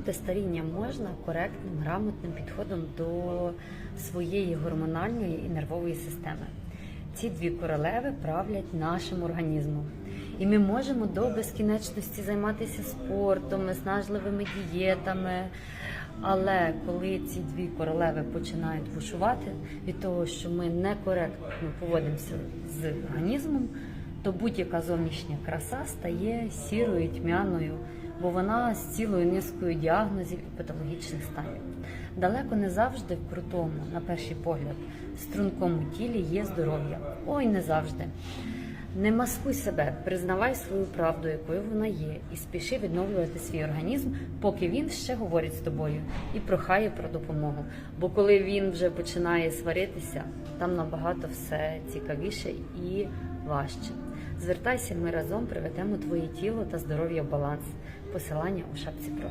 Досягнути старіння можна коректним, грамотним підходом до своєї гормональної і нервової системи. Ці дві королеви правлять нашим організмом. І ми можемо до безкінечності займатися спортом, виснажливими дієтами. Але коли ці дві королеви починають бушувати від того, що ми некоректно поводимося з організмом, то будь-яка зовнішня краса стає сірою, тьмяною, бо вона з цілою низкою діагнозів і патологічних станів. Далеко не завжди в крутому, на перший погляд, стрункому тілі є здоров'я. Ой, не завжди. Не маскуй себе, признавай свою правду, якою вона є, і спіши відновлювати свій організм, поки він ще говорить з тобою і прохає про допомогу. Бо коли він вже починає сваритися, там набагато все цікавіше і важче. Звертайся, ми разом приведемо твоє тіло та здоров'я в баланс. Посилання у шапці про.